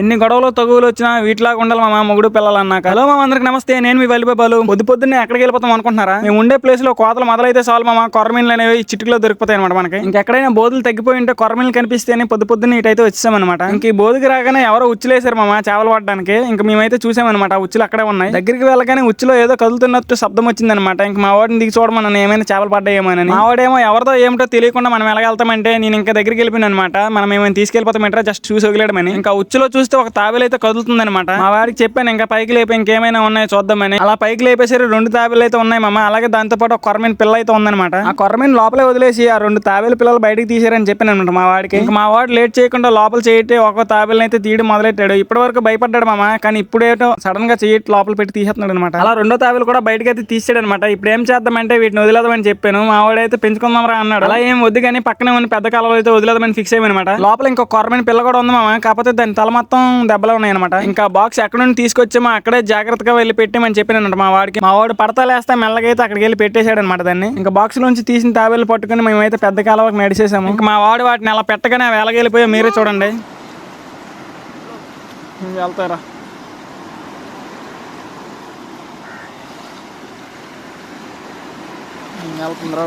ఎన్ని గొడవలు తగువులు వచ్చినా వీటిలాగా ఉండాలి మా మొగుడు పిల్లలు అన్నాక హలో మా అందరికి నమస్తే. నేను మీ వల్లిబాబాలు పొద్దు పొద్దున్నే ఎక్కడికి వెళ్ళిపోతాం అనుకుంటున్నారా? మేము ఉండే ప్లేస్లో కోతలు మొదలైతే చాలు మా కొరమీన్లు అనేవి ఈ చిటికలో దొరికిపోతాయి అనమాట మనకి. ఇంకెక్కడైనా బోధులు తగ్గిపోయి ఉంటే కొరమీన్లు కనిపిస్తేనే పొద్దు పొద్దున్న ఇటైతే వచ్చామన్నమాట ఇంక ఈ బోధుకి రాగానే ఎవరో ఉచ్చులేసారు మామ చేపలు పడడానికి ఇంక మేమైతే చూసామన్నమాట ఆ ఉచ్చులు అక్కడే ఉన్నాయి. దగ్గరికి వెళ్ళగానే ఉచ్చులో ఏదో కదులుతున్నట్టు శబ్దం వచ్చిందనమాట ఇంక మా వాడిని దిగి చూడమని ఏమైనా చేపలు పడ్డాయేమోనని. మా వాడేమో ఎవరితో ఏమిటో తెలియకుండా మనం ఎలాగెళ్తామంటే నేను ఇంకా దగ్గరికి వెళ్ళిపోయిన అనమాట మనం ఏమైనా తీసుకెళ్ళిపోతామంటారా? జస్ట్ చూసి వదిలేడమని ఇంకా ఉచ్చులో చూసి చూస్తే ఒక తాబేలు అయితే కదులుతుంది అనమాట మా వాడికి చెప్పాను ఇంకా పైకి లేపి ఇంకేమైనా ఉన్నాయో చూద్దామని. అలా పైకి లేపేసరి రెండు తాబేలు అయితే ఉన్నాయి మామ. అలాగే దాంతో పాటు ఒక కొరమైన పిల్ల అయితే ఉందన్నమాట. ఆ కొరమైన లోపలే వదిలేసి ఆ రెండు తాబేలు పిల్లలు బయటికి తీసారని చెప్పాను అనమాట మా వాడికి. ఇంకా మా వాడు లేట్ చేయకుండా లోపల చేయటే ఒక తాబేలు అయితే తీయడం మొదలెట్టాడు. ఇప్పటి వరకు భయపడ్డాడు మామ కానీ ఇప్పుడేటో సడన్గా చేయట్ లోపల పెట్టి తీసేస్తున్నాడు అనమాట అలా రెండో తాబేలు కూడా బయటకి అయితే తీసాడు అనమాట ఇప్పుడు ఏం చేద్దామంటే వీటిని వదిలేదామని చెప్పాను. మా వాడైతే పెంచుకుందాం రా అన్నాడు. అలా ఏం వద్దు కానీ పక్కనే ఉన్న పెద్ద కాలంలో అయితే వదిలేదామని ఫిక్స్ అయ్యమనమాట లోపల ఇంకో కొరమైన పిల్ల కూడా ఉంది మామ. కాకపోతే దాని తల మొత్తం దెబ్బలు ఉన్నాయి అనమాట ఇంకా బాక్స్ ఎక్కడ నుండి తీసుకొచ్చామో అక్కడే జాగ్రత్తగా వెళ్ళి పెట్టామని చెప్పినమాట మా వాడికి. మా వాడు పడతలేస్తా మెల్లగా అక్కడికి వెళ్ళి పెట్టేశాడు అనమాట దాన్ని. ఇంకా బాక్స్ నుంచి తీసిన తాబేలు పట్టుకుని మేమైతే పెద్ద కాలువకి నడిచేసాము. ఇంకా మా వాడు వాటిని అలా పెట్టగానే అవి మీరే చూడండి. వెళ్తారా? వెళ్తుందిరా.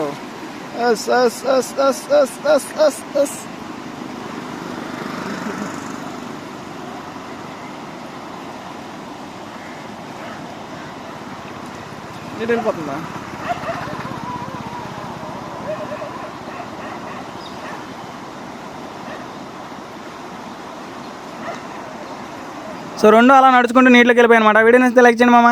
Yes yes yes yes yes yes yes yes. ఎటు వెళ్ళిపోతుందా సో రెండు అలా నడుచుకుంటూ నీటిలోకి వెళ్ళిపోయాయి అనమాట వీడియో నచ్చితే లైక్ చేయండి మామ.